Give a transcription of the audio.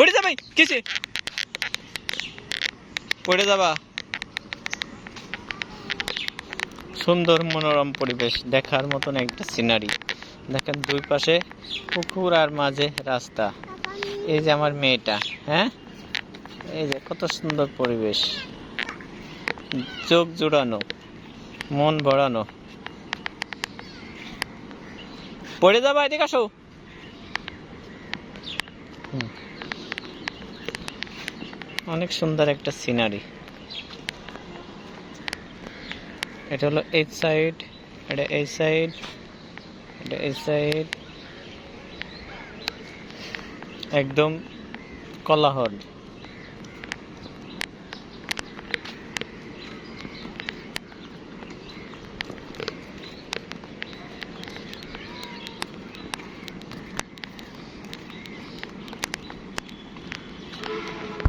পড়ে যাবে কিসে পড়ে যাবা। সুন্দর মনোরম পরিবেশ, দেখার মতন একটা সিনারি দেখেন দুই পাশে পুকুর আর মাঝে রাস্তা। এই যে আমার মেয়েটা হ্যাঁ? এই যে কত সুন্দর পরিবেশ। চোখ জোড়ানো, মন ভরানো। পড়ে যাবা, এদিকে আসো। হুম। অনেক সুন্দর একটা সিনারি এটা হলো এই সাইড এটা এই সাইড এটা এই সাইড একদম কলাহল।